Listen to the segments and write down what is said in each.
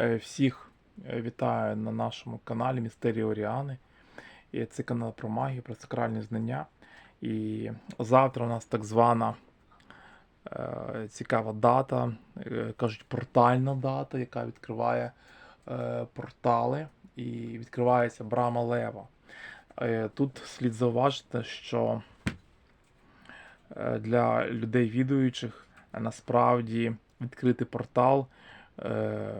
Е, Всіх е, вітаю на нашому каналі Містерії Оріани. Це канал про магію, про сакральні знання. І завтра у нас так звана е, цікава дата, е, кажуть, портальна дата, яка відкриває е, портали і відкривається брама Лева. Е, Тут слід зауважити, що е, для людей відуючих насправді відкрити портал е,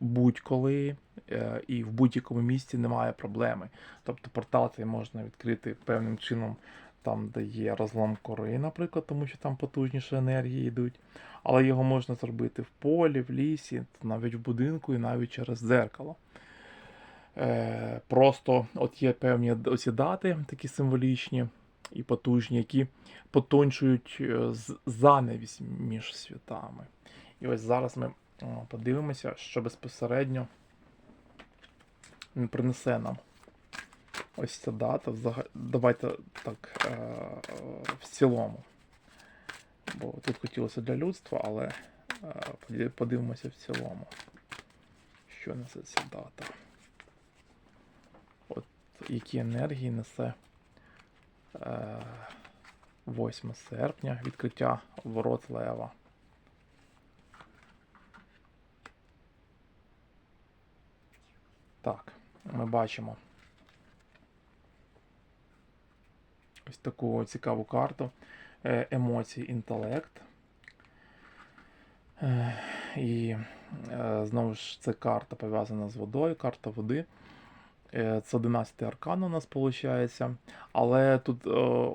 будь-коли е, і в будь-якому місці немає проблеми. Тобто портал цей можна відкрити певним чином там, де є розлом кори, наприклад, тому що там потужніші енергії йдуть. Але його можна зробити в полі, в лісі, навіть в будинку і навіть через дзеркало. Е, просто от є певні оці дати, такі символічні і потужні, які потончують е, занавість між світами. І ось зараз ми подивимося, що безпосередньо він принесе нам. Ось ця дата. Давайте так е, е, в цілому. Бо тут хотілося для людства, але е, подивимося в цілому. Що несе ця дата? От які енергії несе е, 8 серпня, відкриття ворот Лева. Так, ми бачимо ось таку цікаву карту. Е, Емоції, інтелект. Е, І е, знову ж це карта пов'язана з водою, карта води. Е, Це 11 аркан у нас виходить. Але тут, е,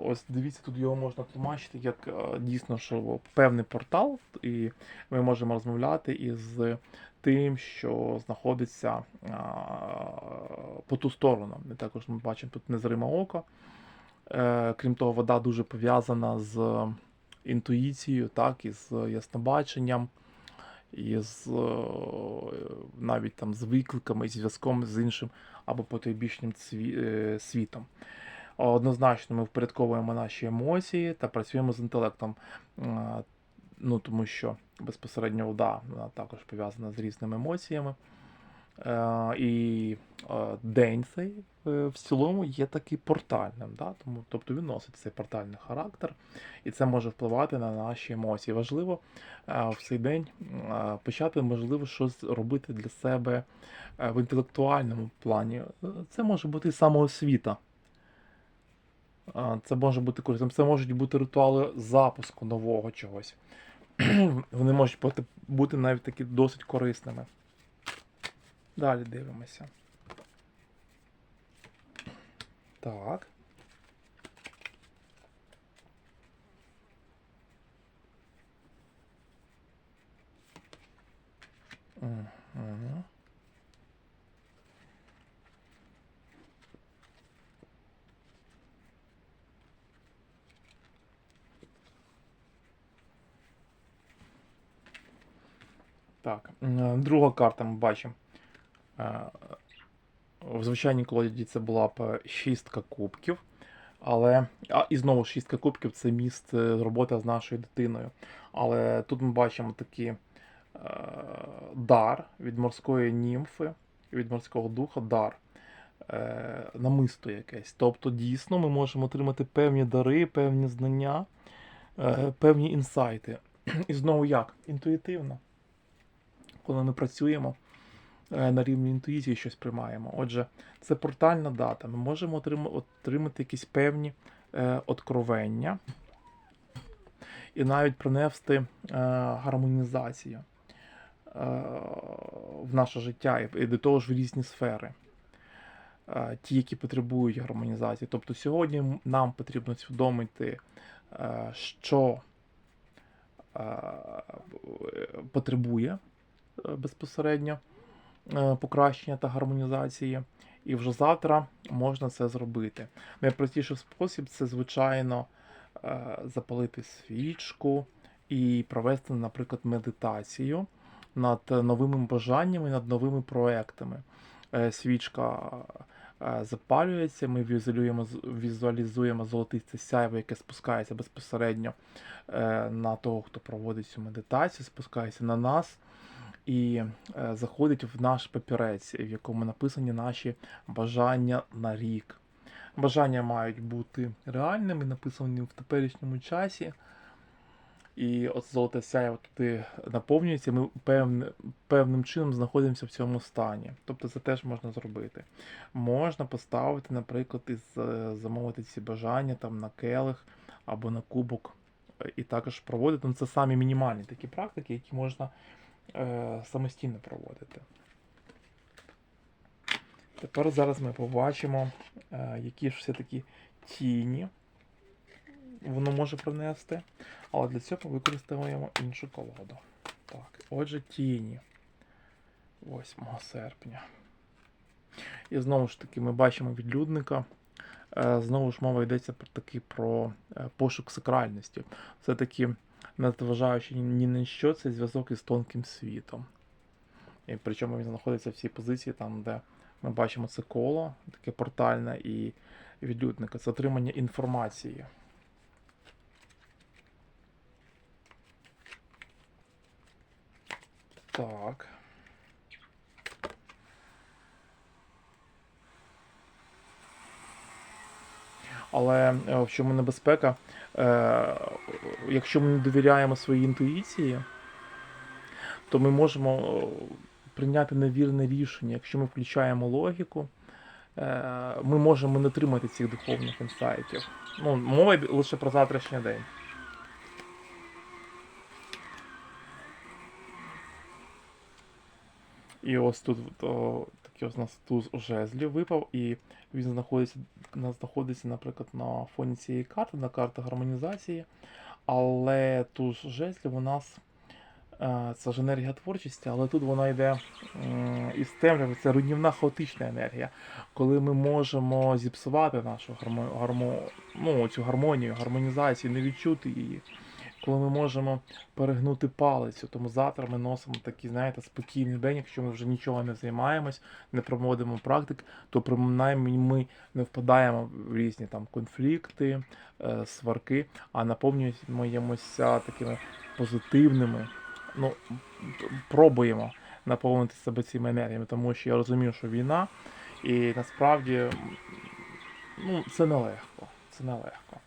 ось дивіться, тут його можна тлумачити як е, дійсно, що певний портал, і ми можемо розмовляти із тим, що знаходиться по ту сторону. І також ми бачимо тут незриме око. Крім того, вода дуже пов'язана з інтуїцією, так, із яснобаченням, із е, навіть там з викликами, зв'язком з іншим або потойбічним е, світом. Однозначно, ми впорядковуємо наші емоції та працюємо з інтелектом. Е, Ну, тому що безпосередньо вода вона також пов'язана з різними емоціями. Е, і е, день цей е, в цілому є такий портальним. Да? Тому, тобто він носить цей портальний характер, і це може впливати на наші емоції. Важливо в цей день почати, можливо, щось робити для себе в інтелектуальному плані. Це може бути самоосвіта. Це може бути корисним. Це можуть бути ритуали запуску нового чогось. Вони можуть бути навіть такі досить корисними. Далі дивимося. Так. Угу. Так, друга карта ми бачимо. Е, В звичайній колоді це була б шістка кубків. Але. А, і знову шістка кубків це місце робота з нашою дитиною. Але тут ми бачимо такий е, дар від морської німфи, від морського духа дар. Е, намисто якесь. Тобто, дійсно, ми можемо отримати певні дари, певні знання, е, певні інсайти. І знову як? Інтуїтивно. Коли ми працюємо на рівні інтуїції щось приймаємо. Отже, це портальна дата. Ми можемо отримати якісь певні е, откровення і навіть принести е, гармонізацію е, в наше життя і, до того ж в різні сфери. Е, ті, які потребують гармонізації. Тобто сьогодні нам потрібно усвідомити, е, що е, потребує е, безпосередньо е, покращення та гармонізації. І вже завтра можна це зробити. Найпростіший спосіб це, звичайно, е, запалити свічку і провести, наприклад, медитацію над новими бажаннями, над новими проектами. Е, Свічка е, запалюється, ми візуалюємо, з- візуалізуємо золотисте сяйво, яке спускається безпосередньо е, на того, хто проводить цю медитацію, спускається на нас. І е, заходить в наш папірець, в якому написані наші бажання на рік. Бажання мають бути реальними, написані в теперішньому часі. І от золоте сяйво туди наповнюється, ми певне, певним чином знаходимося в цьому стані. Тобто це теж можна зробити. Можна поставити, наприклад, і замовити ці бажання там на келих або на кубок, е, і також проводити. Ну, це самі мінімальні такі практики, які можна самостійно проводити. Тепер зараз ми побачимо, е, які ж все-таки тіні воно може принести. Але для цього використовуємо іншу колоду. Так, отже, тіні 8 серпня. І знову ж таки, ми бачимо відлюдника. Е, Знову ж мова йдеться про такий про е, пошук сакральності. Все-таки, незважаючи ні на що, це зв'язок із тонким світом. І причому він знаходиться в цій позиції, там, де ми бачимо це коло, таке портальне, і відлюдника. Це отримання інформації. Так. Але е, в чому небезпека? Е, якщо ми не довіряємо своїй інтуїції, то ми можемо е, прийняти невірне рішення. Якщо ми включаємо логіку, ми можемо не отримати цих духовних інсайтів. Ну, мова лише про завтрашній день. І ось тут такий ось у нас туз жезлів випав, і він знаходиться, знаходиться, наприклад, на фоні цієї карти, на карті гармонізації. Але туз жезлів у нас е, це ж енергія творчості, але тут вона йде із темряви, це руйнівна хаотична енергія, коли ми можемо зіпсувати нашу гармо, гармо, ну, цю гармонію, гармонізацію, не відчути її. Коли ми можемо перегнути палицю. Тому завтра ми носимо такий, знаєте, спокійний день, якщо ми вже нічого не займаємось, не проводимо практик, то принаймні ми не впадаємо в різні там конфлікти, е, сварки, а наповнюємося такими позитивними. Ну, пробуємо наповнити себе цими енергіями, тому що я розумію, що війна, і насправді ну, це нелегко. Це нелегко.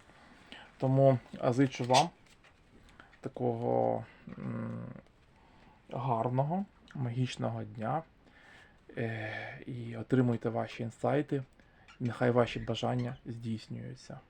Тому зичу вам такого гарного, магічного дня. Е, і отримуйте ваші інсайти. Нехай ваші бажання здійснюються.